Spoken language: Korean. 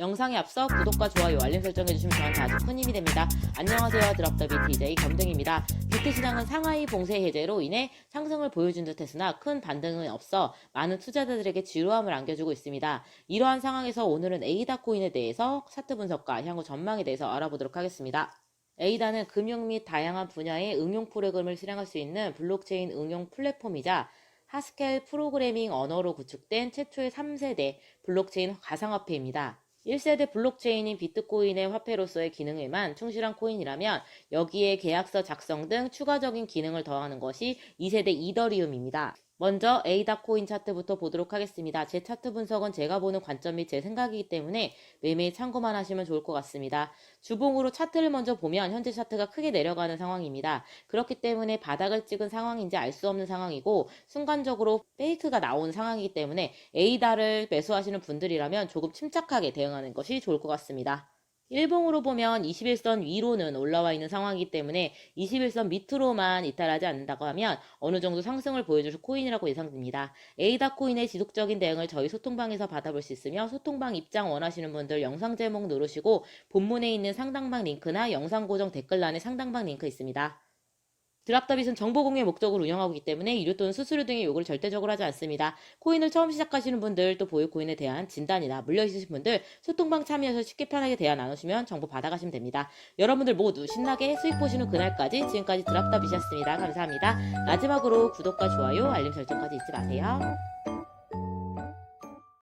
영상에 앞서 구독과 좋아요, 알림 설정해주시면 저한테 아주 큰 힘이 됩니다. 안녕하세요. 드랍더비 DJ 검등입니다. 비트 시장은 상하이 봉쇄 해제로 인해 상승을 보여준 듯 했으나 큰 반등은 없어 많은 투자자들에게 지루함을 안겨주고 있습니다. 이러한 상황에서 오늘은 에이다 코인에 대해서 차트 분석과 향후 전망에 대해서 알아보도록 하겠습니다. 에이다는 금융 및 다양한 분야의 응용 프로그램을 실행할 수 있는 블록체인 응용 플랫폼이자 하스켈 프로그래밍 언어로 구축된 최초의 3세대 블록체인 가상화폐입니다. 1세대 블록체인인 비트코인의 화폐로서의 기능에만 충실한 코인이라면 여기에 계약서 작성 등 추가적인 기능을 더하는 것이 2세대 이더리움입니다. 먼저 에이다 코인 차트부터 보도록 하겠습니다. 제 차트 분석은 제가 보는 관점 및 제 생각이기 때문에 매매에 참고만 하시면 좋을 것 같습니다. 주봉으로 차트를 먼저 보면 현재 차트가 크게 내려가는 상황입니다. 그렇기 때문에 바닥을 찍은 상황인지 알 수 없는 상황이고 순간적으로 페이크가 나온 상황이기 때문에 에이다를 매수하시는 분들이라면 조금 침착하게 대응하는 것이 좋을 것 같습니다. 일봉으로 보면 21선 위로는 올라와 있는 상황이기 때문에 21선 밑으로만 이탈하지 않는다고 하면 어느 정도 상승을 보여줄 코인이라고 예상됩니다. 에이다 코인의 지속적인 대응을 저희 소통방에서 받아볼 수 있으며 소통방 입장 원하시는 분들 영상 제목 누르시고 본문에 있는 상당방 링크나 영상 고정 댓글란에 상당방 링크 있습니다. 드랍더빗은 정보 공유 목적으로 운영하고 있기 때문에 유료 또는 수수료 등의 요구를 절대적으로 하지 않습니다. 코인을 처음 시작하시는 분들 또 보유 코인에 대한 진단이나 물려 있으신 분들 소통방 참여해서 쉽게 편하게 대화 나누시면 정보 받아가시면 됩니다. 여러분들 모두 신나게 수익 보시는 그날까지 지금까지 드랍더빗이었습니다. 감사합니다. 마지막으로 구독과 좋아요, 알림 설정까지 잊지 마세요.